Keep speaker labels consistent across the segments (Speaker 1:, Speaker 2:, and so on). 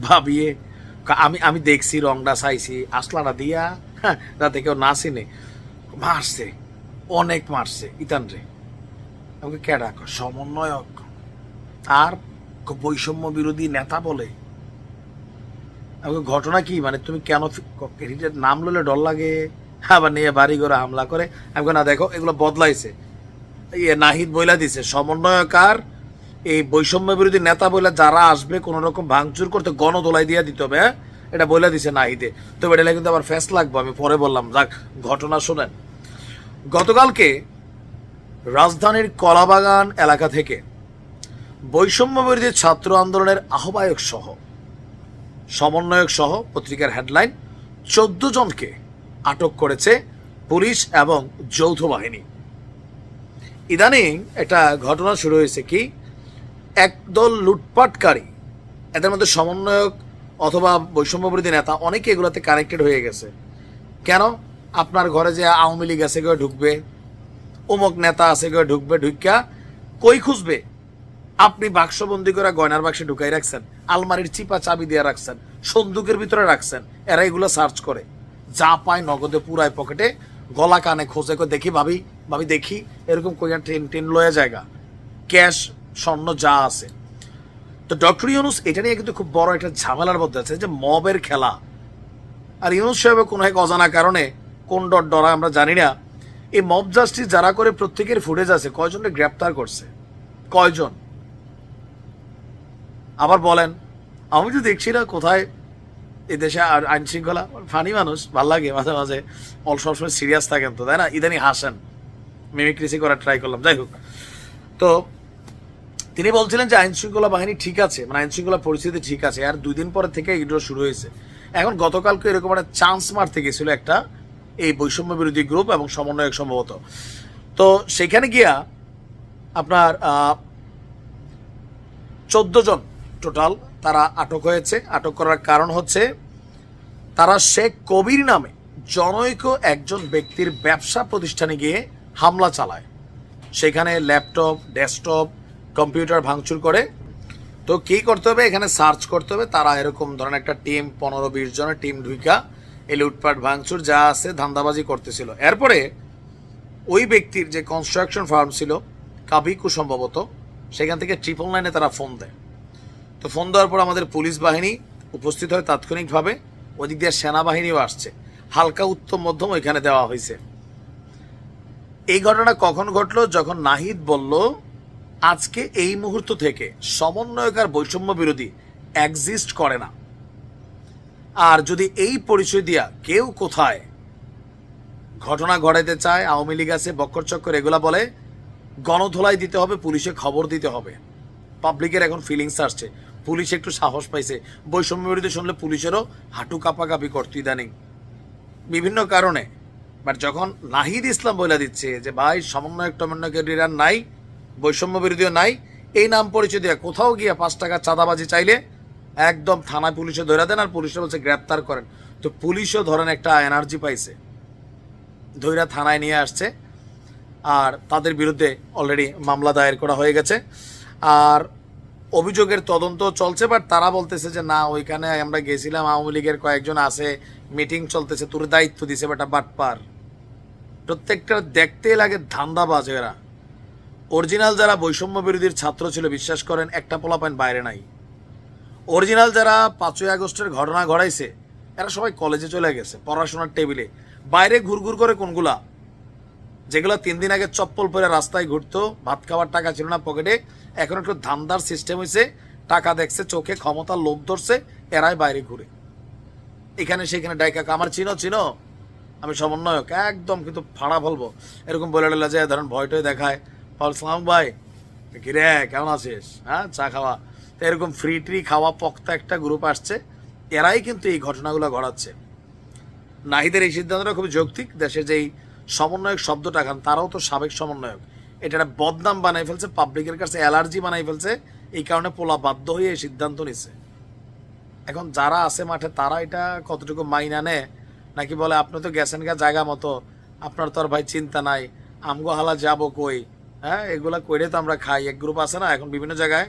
Speaker 1: ভাবিয়ে আমি আমি দেখছি, রংটা চাইছি আসলাটা দিয়া হ্যাঁ যাতে কেউ না চিনে। মারছে, অনেক মারছে, ইতান রে। আমাকে কেডা সমন্বয়ক। আর বৈষম্য বিরোধী নেতা বলে। আমাকে ঘটনা কি? মানে তুমি কেন নাম ললে ডর লাগে? আবার নিয়ে বাড়ি করে হামলা করে? আমি না দেখো, এগুলো বদলাইছে। ইয়ে নাহিদ বইলা দিছে সমন্বয়কার এই বৈষম্য বিরোধী নেতা বলে যারা আসবে কোন রকম ভাঙচুর করতে গণদোলাই দিয়ে দিতে হবে হ্যাঁ? এটা বইলা দিছে নাহিদে। তো এটা কিন্তু আবার ফ্যাস লাগবে, আমি পরে বললাম। যাক, ঘটনা শোনেন। গতকালকে রাজধানীর কলাবাগান এলাকা থেকে বৈষম্য বিরোধী ছাত্র আন্দোলনের আহ্বায়ক সহ, সমন্বয়ক সহ পত্রিকার হেডলাইন, চোদ্দ জনকে আটক করেছে পুলিশ এবং যৌথ বাহিনী। ইদানিং একটা ঘটনা শুরু হয়েছে কি? একদল লুটপাটকারী, এদের মধ্যে সমন্বয়ক অথবা বৈষম্য বিরোধী নেতা, অনেকে এগুলোতে কানেক্টেড হয়ে গেছে। কেন? আপনার ঘরে যে আওয়ামী লীগ আছে, কেউ ঢুকবে, অমুক নেতা আছে, কেউ ঢুকবে ঢুকিয়া কই খুঁজবে? আপনি বাক্সবন্দি করে গয়নার বাক্সে ঢুকাই রাখছেন, আলমারির চিপা চাবি দিয়ে রাখছেন, সন্দুকের ভিতরে রাখছেন, এরা এগুলো সার্চ করে। যা পায় নগদে পুরায় পকেটে, গলা কানে খোঁজে দেখি ভাবি ভাবি দেখি, এরকম কইয়া ট্রেন ট্রেন লয়ে জায়গা। ক্যাশ স্বর্ণ যা আছে। তো ডক্টর ইউনুস, এটা নিয়ে কিন্তু খুব বড় একটা ঝামেলার মধ্যে আছে যে মবের খেলা। আর ইউনুস সাহেবের কোনো এক অজানা কারণে কোন ডট ডরা আমরা জানি না। এই মব জাস্টিস যারা করে প্রত্যেকের ফুটেজ আছে, কয়জনকে গ্রেপ্তার করছে? কয়জন? আবার বলেন, আমি তো দেখছি না কোথায় এই দেশে আর আইন শৃঙ্খলা। ফানি মানুষ, ভালো লাগে মাঝে মাঝে। অল সবসময় সিরিয়াস থাকেন তো, তাই না? ইদানি হাসেন। মিমিক্রিসি করার ট্রাই করলাম, যাই হোক। তো তিনি বলছিলেন যে আইন শৃঙ্খলা বাহিনী ঠিক আছে মানে আইন শৃঙ্খলা পরিস্থিতি ঠিক আছে, আর দুই দিন পরে থেকে এগুলো শুরু হয়েছে। এখন গতকালকে এরকম একটা চান্স মারতে গেছিল একটা এই বৈষম্য বিরোধী গ্রুপ এবং সমন্বয়ক সম্ভবত। তো সেখানে গিয়া আপনার চোদ্দ জন টোটাল তারা আটক হয়েছে। আটক করার কারণ হচ্ছে তারা শেখ কবির নামে জনৈক একজন ব্যক্তির ব্যবসা প্রতিষ্ঠানে গিয়ে হামলা চালায়। সেখানে ল্যাপটপ, ডেস্কটপ কম্পিউটার ভাঙচুর করে। তো কি করতে হবে? এখানে সার্চ করতে হবে। তারা এরকম ধরেন একটা টিম, পনেরো বিশ জনের টিম ঢুইকা এই লুটপাট, ভাঙচুর যা আছে ধান্দাবাজি করতেছিল। এরপরে ওই ব্যক্তির যে কনস্ট্রাকশন ফার্ম ছিল কাবিকু সম্ভবত, সেখান থেকে ট্রিপল নাইনে তারা ফোন দেয়। তো ফোন দেওয়ার পর আমাদের পুলিশ বাহিনী উপস্থিত হয় তাৎক্ষণিকভাবে। ওদিক দিয়ে সেনাবাহিনীও আসছে। হালকা উত্তম মধ্যম ওইখানে দেওয়া হয়েছে। এই ঘটনা কখন ঘটলো? যখন নাহিদ বলল আজকে এই মুহূর্ত থেকে সমন্বয়ক আর বৈষম্য বিরোধী এক্সিস্ট করে না। আর যদি এই পরিচয় দিয়া কেউ কোথায় ঘটনা ঘটাইতে চায়, আওয়ামী লীগ আছে, বক্কর চক্কর, এগুলা বলে, গণধোলাই দিতে হবে, পুলিশে খবর দিতে হবে। পাবলিকের এখন ফিলিংস আসছে। পুলিশ একটু সাহস পাইছে। বৈষম্য বিরোধী শুনলে পুলিশেরও হাঁটু কাপাকাপি করতো ইদানিং। বিভিন্ন কারণে। বাট যখন নাহিদ ইসলাম বলে দিচ্ছে যে, ভাই সমন্বয়ক টমন্বয়কের নাই বৈষম্য বিরোধীও নাই। এই নাম পরিচয় দিয়ে কোথাও গিয়ে পাঁচ টাকা চাঁদাবাজি চাইলে একদম থানায় পুলিশে ধরে দেন আর পুলিশে বলছে গ্রেপ্তার করেন। তো পুলিশও ধরেন একটা এনার্জি পাইছে। ধৈরা থানায় নিয়ে আসছে আর তাদের বিরুদ্ধে অলরেডি মামলা দায়ের করা হয়ে গেছে। আর অভিযোগের তদন্ত চলছে বাট তারা বলতেছে যে না, ওইখানে আমরা গেছিলাম, আওয়ামী লীগের কয়েকজন আছে, মিটিং চলতেছে তোর দায়িত্ব দিছে বেটা বাটপার প্রত্যেকটা দেখতেই লাগে ধান্দাবাজ এরা। অরিজিনাল যারা বৈষম্য বিরোধীর ছাত্র ছিল, বিশ্বাস করেন একটা পোলা পোলাপাইন বাইরে নাই। অরিজিনাল যারা পাঁচই আগস্টের ঘটনা ঘটাইছে, এরা সবাই কলেজে চলে গেছে, পড়াশোনার টেবিলে। বাইরে ঘুরঘুর করে কোনগুলা? যেগুলো তিন দিন আগে চপ্পল পরে রাস্তায় ঘুরতো, ভাত খাওয়ার টাকা ছিল না পকেটে, এখন একটু ধান্দার সিস্টেম হয়েছে টাকা দেখছে, চোখে ক্ষমতার লোভ ধরছে, এরাই বাইরে ঘুরে। এখানে সেখানে ডাইকা, আমার চিনো চিনো, আমি সমন্বয়ক, একদম কিন্তু ফাড়া বলব। এরকম বলে যায়, ধরেন ভয়টয় দেখায়। সালাম ভাই কিরে কেমন আছিস? হ্যাঁ চা খাওয়া। তো এরকম ফ্রি ট্রি খাওয়া পক্তা একটা গ্রুপ আসছে, এরাই কিন্তু এই ঘটনাগুলো ঘটাচ্ছে। নাহিদের এই সিদ্ধান্তটা খুবই যৌক্তিক দেশে যেই সমন্বয়ক শব্দটা খান, তারাও তো সাবেক সমন্বয়ক। এটা একটা বদনাম বানাই ফেলছে পাবলিকের কাছে অ্যালার্জি বানাই ফেলছে, এই কারণে পোলা বাধ্য হয়ে এই সিদ্ধান্ত নিছে। এখন যারা আছে মাঠে, তারা এটা কতটুকু মাইনা নেয়? নাকি বলে, আপনি তো গেছেন গা জায়গা মতো, আপনার তো আর ভাই চিন্তা নাই, আমগো হালা যাব কই? হ্যাঁ এগুলো কইরে তো আমরা খাই। এক গ্রুপ আছে না, এখন বিভিন্ন জায়গায়।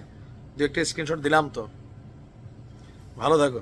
Speaker 1: দু একটা স্ক্রিনশট দিলাম তো। ভালো থাকো।